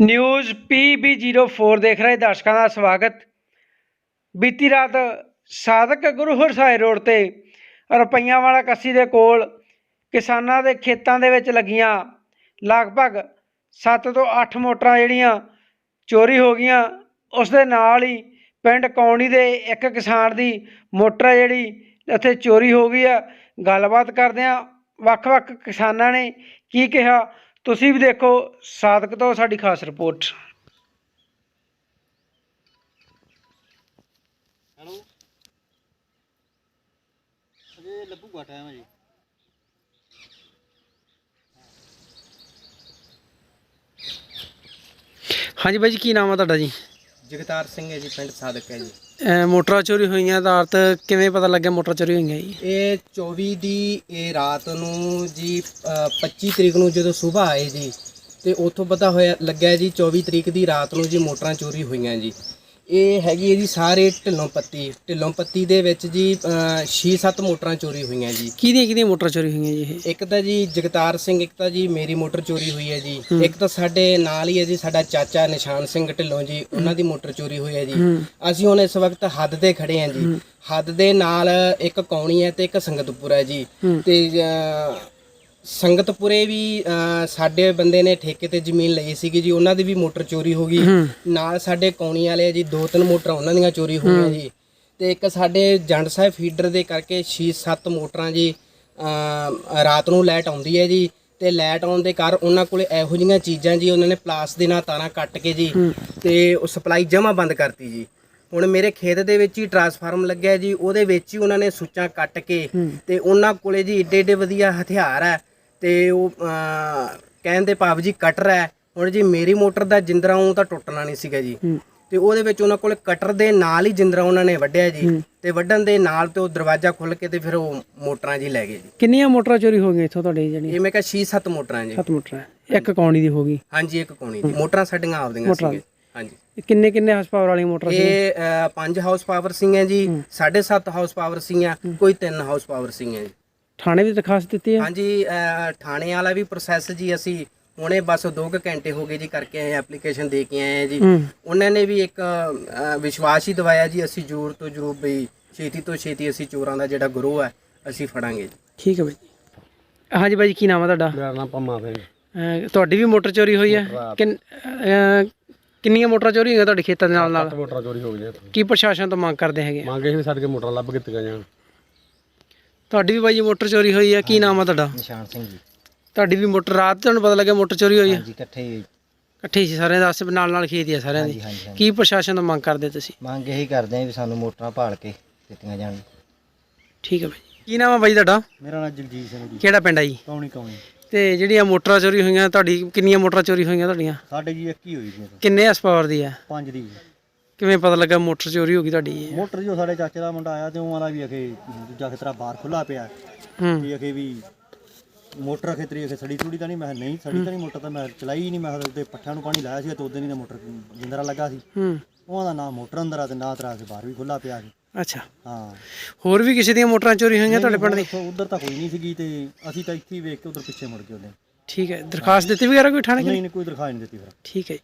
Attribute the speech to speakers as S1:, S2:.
S1: News PB04 ਦੇਖ ਰਹੇ ਦਰਸ਼ਕਾਂ ਦਾ ਸਵਾਗਤ। ਬੀਤੀ ਰਾਤ ਸਾਧਕ ਗੁਰੂ ਹਰਸਾਏ ਰੋਡ ਤੇ ਰੁਪਈਆਂ ਵਾਲਾ ਕੱਸੀ ਦੇ ਕੋਲ ਕਿਸਾਨਾਂ ਦੇ ਖੇਤਾਂ ਦੇ ਵਿੱਚ ਲੱਗੀਆਂ। ਲਗਭਗ 7 ਤੋਂ 8 ਮੋਟਰਾਂ ਜਿਹੜੀਆਂ ਚੋਰੀ ਹੋ ਗਈਆਂ। ਉਸ ਦੇ ਨਾਲ ਹੀ ਪਿੰਡ ਕੌਣੀ ਦੇ ਇੱਕ ਕਿਸਾਨ ਦੀ ਮੋਟਰ ਹੈ ਜਿਹੜੀ ਇੱਥੇ ਚੋਰੀ ਹੋ ਗਈ ਆ। ਗੱਲਬਾਤ ਕਰਦੇ ਆ ਵੱਖ-ਵੱਖ ਕਿਸਾਨਾਂ ਨੇ ਕੀ ਕਿਹਾ? ਤੁਸੀਂ ਵੀ ਦੇਖੋ ਸਾਦਕ ਤੋਂ ਸਾਡੀ ਖਾਸ ਰਿਪੋਰਟ।
S2: ਹੈਲੋ? ਅਜੇ ਲੱਗੂਗਾ ਟਾਈਮ ਜੀ
S1: ਹਾਂਜੀ ਬਾਈ ਜੀ ਕੀ ਨਾਮ ਆ ਤੁਹਾਡਾ ਜੀ?
S2: ਜਗਤਾਰ ਸਿੰਘ ਹੈ ਜੀ ਪਿੰਡ ਸਾਦਕ ਹੈ ਜੀ।
S1: ਅਹ ਮੋਟਰਾਂ ਚੋਰੀ ਹੋਈਆਂ ਦਾ ਅਰਥ ਕਿਵੇਂ ਪਤਾ ਲੱਗਿਆ ਮੋਟਰਾਂ ਚੋਰੀ ਹੋਈਆਂ ਜੀ?
S2: ਇਹ 24 ਦੀ ਇਹ ਰਾਤ ਨੂੰ ਜੀ ਅ, 25 ਤਰੀਕ ਨੂੰ ਜਦੋਂ ਸਵੇਰ ਆਏ ਜੀ ਤੇ ਉੱਥੋਂ ਪਤਾ ਹੋਇਆ ਲੱਗਿਆ ਜੀ 24 ਤਰੀਕ ਦੀ ਰਾਤ ਨੂੰ ਜੀ ਮੋਟਰਾਂ ਚੋਰੀ ਹੋਈਆਂ ਜੀ। ਇਹ ਹੈਗੀ ਜੀ ਸਾਰੇ ਢਿੱਲੋਂ ਪੱਤੀ। ਢਿੱਲੋਂ ਪੱਤੀ ਦੇ ਵਿੱਚ ਜੀ 6-7 ਮੋਟਰਾਂ ਚੋਰੀ ਹੋਈਆਂ ਜੀ।
S1: ਕਿਹਦੀਆਂ ਕਿਹਦੀਆਂ ਮੋਟਰਾਂ ਚੋਰੀ ਹੋਈਆਂ ਜੀ ਇਹ?
S2: ਇੱਕ ਤਾਂ ਜੀ ਜਗਤਾਰ ਸਿੰਘ ਇੱਕ ਤਾਂ ਜੀ ਮੇਰੀ ਮੋਟਰ ਚੋਰੀ ਹੋਈ ਹੈ ਜੀ। ਇੱਕ ਤਾਂ ਸਾਡੇ ਨਾਲ ਹੀ ਹੈ ਜੀ ਸਾਡਾ ਚਾਚਾ ਨਿਸ਼ਾਨ ਸਿੰਘ ਢਿੱਲੋਂ ਜੀ ਉਹਨਾਂ ਦੀ ਮੋਟਰ ਚੋਰੀ ਹੋਈ ਹੈ ਜੀ। ਅਸੀਂ ਹੁਣ ਇਸ ਵਕਤ ਹੱਦ ਤੇ ਖੜੇ ਹਾਂ ਜੀ। ਹੱਦ ਦੇ ਨਾਲ ਇੱਕ ਕੌਣੀ ਹੈ ਤੇ ਇੱਕ ਸੰਗਤਪੁਰ ਹੈ ਜੀ। ਤੇ ਸੰਗਤਪੁਰੇ ਵੀ ਅਹ, ਸਾਡੇ ਬੰਦੇ ਨੇ ਠੇਕੇ ਤੇ ਜ਼ਮੀਨ ਲਈ ਸੀਗੀ ਜੀ ਉਹਨਾਂ ਦੀ ਵੀ ਮੋਟਰ ਚੋਰੀ ਹੋ ਗਈ। ਨਾਲ ਸਾਡੇ ਕੌਣੀ ਵਾਲੇ ਆ ਜੀ ਦੋ ਤਿੰਨ ਮੋਟਰਾਂ ਉਹਨਾਂ ਦੀਆਂ ਚੋਰੀ ਹੋਈਆਂ ਜੀ। ਤੇ ਇੱਕ ਸਾਡੇ ਜੰਡ ਸਾਹਿਬ ਫੀਡਰ ਦੇ ਕਰਕੇ 6-7 ਮੋਟਰਾਂ ਜੀ ਰਾਤ ਨੂੰ ਲਾਈਟ ਆਉਂਦੀ ਹੈ ਜੀ। ਤੇ ਲਾਈਟ ਆਉਣ ਦੇ ਕਾਰਨ ਉਹਨਾਂ ਕੋਲੇ ਇਹੋ ਜਿਹੀਆਂ ਚੀਜ਼ਾਂ ਜੀ ਉਹਨਾਂ ਨੇ ਪਲਾਸ ਦੇ ਨਾਲ ਤਾਰਾਂ ਕੱਟ ਕੇ ਜੀ ਤੇ ਉਹ ਸਪਲਾਈ ਜਮਾ ਬੰਦ ਕਰਤੀ ਜੀ। ਹੁਣ ਮੇਰੇ ਖੇਤ ਦੇ ਵਿੱਚ ਹੀ ਟਰਾਂਸਫਾਰਮ ਲੱਗਿਆ ਜੀ ਉਹਦੇ ਵਿੱਚ ਹੀ ਉਹਨਾਂ ਨੇ ਸੁੱਚਾਂ ਕੱਟ ਕੇ ਤੇ ਉਹਨਾਂ ਕੋਲੇ ਜੀ ਏਡੇ ਏਡੇ ਵਧੀਆ ਹਥਿਆਰ ਹੈ। ਤੇ ਉਹ ਕਹਿਣ ਦੇ ਭਾਵ ਜੀ ਕਟਰ ਹੈ। ਹੁਣ ਜੀ ਮੇਰੀ ਮੋਟਰ ਦਾ ਜਿੰਦਰਾ ਉਹ ਤਾਂ ਟੁੱਟਣਾ ਨਹੀਂ ਸੀਗਾ ਜੀ। ਤੇ ਉਹਦੇ ਵਿੱਚ ਉਹਨਾਂ ਕੋਲ ਕਟਰ ਦੇ ਨਾਲ ਹੀ ਜਿੰਦਰਾ ਉਹਨਾਂ ਨੇ ਵੱਢਿਆ ਜੀ। ਤੇ ਵੱਢਣ ਦੇ ਨਾਲ ਤੇ ਉਹ ਦਰਵਾਜ਼ਾ ਖੁੱਲ ਕੇ ਤੇ ਫਿਰ ਉਹ ਮੋਟਰਾਂ ਜੀ ਲੈ ਗਏ ਜੀ।
S1: ਕਿੰਨੀਆਂ ਮੋਟਰਾਂ ਚੋਰੀ ਹੋ ਗਈਆਂ ਇੱਥੋਂ ਤੁਹਾਡੇ ਜਿਹੜੀਆਂ?
S2: ਇਹ ਮੈਂ ਕਿਹਾ 6-7 ਮੋਟਰਾਂ ਜੀ।
S1: ਸੱਤ ਮੋਟਰਾਂ। ਇੱਕ ਕੌਣੀ ਦੀ ਹੋ ਗਈ?
S2: ਹਾਂਜੀ ਇੱਕ ਕੋਣੀ ਜੀ ਮੋਟਰਾਂ ਸਾਡੀਆਂ ਆਪਦੀਆਂ ਸੀਗੇ ਹਾਂਜੀ।
S1: ਕਿੰਨੇ ਕਿੰਨੇ ਹਾਰਸ ਪਾਵਰ ਵਾਲੀਆਂ ਮੋਟਰਾਂ ਸੀ
S2: ਇਹ 5 ਹਾਊਸ ਪਾਵਰ ਸਿੰਘਾਂ ਜੀ 7.5 ਹਾਊਸ ਪਾਵਰ ਸਿੰਘਾਂ ਕੋਈ 3 ਹਾਊਸ ਪਾਵਰ ਸਿੰਘਾਂ ਜੀ।
S1: ਥਾਣੇ ਦੀ ਦਰਖਾਸਤ ਦਿੱਤੀ ਆ
S2: ਹਾਂਜੀ ਅਹ, ਥਾਣੇ ਵਾਲਾ ਵੀ ਪ੍ਰੋਸੈਸ ਜੀ ਅਸੀਂ ਹੁਣੇ ਬਸ 2 ਘੰਟੇ ਹੋ ਗਏ ਜੀ ਕਰਕੇ ਆਏ ਐਪਲੀਕੇਸ਼ਨ ਦੇ ਕੇ ਆਏ ਜੀ।
S1: ਹੂੰ।
S2: ਉਹਨਾਂ ਨੇ ਵੀ ਇੱਕ ਅਹ, ਵਿਸ਼ਵਾਸ ਹੀ ਦਿਵਾਇਆ ਜੀ ਅਸੀਂ ਜ਼ਰੂਰ ਤੋਂ ਜ਼ਰੂਰ ਵੀ ਛੇਤੀ ਤੋਂ ਛੇਤੀ ਅਸੀਂ ਚੋਰਾਂ ਦਾ ਜਿਹੜਾ ਗਰੋਹ ਹੈ ਅਸੀਂ ਫੜਾਂਗੇ ਜੀ।
S1: ਠੀਕ ਹੈ ਬਾਈ ਜੀ। ਹਾਂਜੀ ਬਾਈ ਜੀ ਕੀ ਨਾਮ ਆ ਤੁਹਾਡਾ?
S2: ਮੇਰਾ ਨਾਮ ਪੰਮਾ ਸਿੰਘ
S1: ਅਹ ਤੁਹਾਡੀ ਵੀ ਮੋਟਰ ਚੋਰੀ ਹੋਈ ਹੈ? ਕਿੰਨ- ਅਹ ਕਿੰਨੀਆਂ ਮੋਟਰਾਂ ਚੋਰੀ ਹੋਈਆਂ ਤੁਹਾਡੇ ਖੇਤਾਂ ਦੇ ਨਾਲ ਨਾਲ
S3: ਮੋਟਰਾਂ ਚੋਰੀ ਹੋ ਗਈਆਂ
S1: ਕੀ ਪ੍ਰਸ਼ਾਸਨ ਤੋਂ ਮੰਗ ਕਰਦੇ ਹੈਗੇ?
S3: ਮੰਗੇ ਸੀ ਵੀ ਸਾਡੇ ਕੋਲ ਮੋਟਰਾਂ ਲੱਭ ਕੀਤੀਆਂ ਜਾਣ।
S1: ਤੁਹਾਡੀ ਵੀ ਬਾਈ ਜੀ ਮੋਟਰ ਚੋਰੀ ਹੋਈ ਹੈ ਕੀ ਨਾਮ ਆ ਤੁਹਾਡਾ?
S2: ਨਿਸ਼ਾਨ ਸਿੰਘ ਜੀ।
S1: ਤੁਹਾਡੀ ਵੀ ਮੋਟਰ ਰਾਤ ਤੁਹਾਨੂੰ ਪਤਾ ਲੱਗਿਆ ਮੋਟਰ ਚੋਰੀ ਹੋਈ ਹੈ
S2: ਜੀ ਇਕੱਠੇ
S1: ਇਕੱਠੇ ਹੀ ਸੀ ਸਾਰਿਆਂ ਦਾ ਆਸੇ ਨਾਲ ਨਾਲ ਖੇਤ ਹੀ ਆ ਸਾਰਿਆਂ ਦੀ।
S2: ਹਾਂਜੀ
S1: ਕੀ ਪ੍ਰਸ਼ਾਸਨ ਤੋਂ ਮੰਗ ਕਰਦੇ ਤੁਸੀਂ?
S2: ਮੰਗ ਇਹੀ ਕਰਦੇ ਆਂ ਵੀ ਸਾਨੂੰ ਮੋਟਰਾਂ ਭਾਲ ਕੇ ਦਿੱਤੀਆਂ ਜਾਣ।
S1: ਠੀਕ ਹੈ ਬਾਈ ਜੀ। ਕੀ ਨਾਮ ਆ ਬਾਈ ਤੁਹਾਡਾ?
S3: ਮੇਰਾ ਨਾਮ ਜਗਜੀਤ ਸਿੰਘ ਜੀ।
S1: ਕਿਹੜਾ ਪਿੰਡ ਆ ਜੀ?
S3: ਕੌਣੀ ਕੌਣੀ।
S1: ਤੇ ਜਿਹੜੀਆਂ ਮੋਟਰਾਂ ਚੋਰੀ ਹੋਈਆਂ ਤੁਹਾਡੀ ਕਿੰਨੀਆਂ ਮੋਟਰਾਂ ਚੋਰੀ ਹੋਈਆਂ ਤੁਹਾਡੀਆਂ?
S3: ਸਾਡੇ ਜੀ ਇੱਕ ਹੀ ਹੋਈ ਜੀ।
S1: ਕਿੰਨੇ ਐਸ ਪਾਵਰ ਦੀ ਆ?
S3: ਪੰਜ ਦੀ।
S1: ਕਿਵੇਂ ਪਤਾ ਲੱਗਾ ਮੋਟਰ ਚੋਰੀ ਹੋ ਗਈ ਤੁਹਾਡੀ
S3: ਮੋਟਰ ਜੋ ਸਾਡੇ ਚਾਚੇ ਦਾ ਮੁੰਡਾ ਆਇਆ ਤੇ ਉਹ ਵਾਲਾ ਵੀ ਅਖੇ ਦੂਜਾ ਖਤਰਾ ਬਾਹਰ ਖੁੱਲਾ ਪਿਆ।
S1: ਹੂੰ।
S3: ਵੀ ਅਖੇ ਵੀ ਮੋਟਰ ਖੇਤਰੀ ਅਖੇ ਸੜੀ ਸੂੜੀ ਤਾਂ ਨਹੀਂ? ਮੈਂ ਕਿਹਾ ਨਹੀਂ ਸੜੀ ਤਾਂ ਨਹੀਂ ਮੋਟਰ ਤਾਂ ਮੈਂ ਚਲਾਈ ਹੀ ਨਹੀਂ। ਮੈਂ ਕਿਹਾ ਉਹਦੇ ਪੱਠਿਆਂ ਨੂੰ ਪਾਣੀ ਲਾਇਆ ਸੀ ਤੇ ਉਦੋਂ ਨਹੀਂ ਮੋਟਰ ਜਿੰਦਰਾ ਲੱਗਾ ਸੀ।
S1: ਹੂੰ।
S3: ਉਹਨਾਂ ਦਾ ਨਾਮ ਮੋਟਰ ਅੰਦਰ ਆ ਤੇ ਨਾ ਤਰਾ ਕੇ ਬਾਹਰ ਵੀ ਖੁੱਲਾ ਪਿਆ ਸੀ।
S1: ਅੱਛਾ।
S3: ਹਾਂ।
S1: ਹੋਰ ਵੀ ਕਿਸੇ ਦੀਆਂ ਮੋਟਰਾਂ ਚੋਰੀ ਹੋਈਆਂ ਤੁਹਾਡੇ ਪਿੰਡ ਦੀ
S3: ਉਧਰ ਤਾਂ ਕੋਈ ਨਹੀਂ ਸੀਗੀ ਤੇ ਅਸੀਂ ਤਾਂ ਇੱਥੇ ਹੀ ਵੇਖ ਕੇ ਉਧਰ ਪਿੱਛੇ ਮੁੜ ਗਏ ਉਹਨੇ
S1: ਠੀਕ ਹੈ ਦਰਖਾਸਤ ਦਿੱਤੀ ਵਗੈਰਾ ਕੋਈ ਥਾਣੇ
S3: ਨਹੀਂ ਨਹੀਂ? ਕੋਈ ਦਿਖਾਈ ਨਹੀਂ ਦਿੱਤੀ ਫਿਰ।
S1: ਠੀਕ ਹੈ ਜੀ।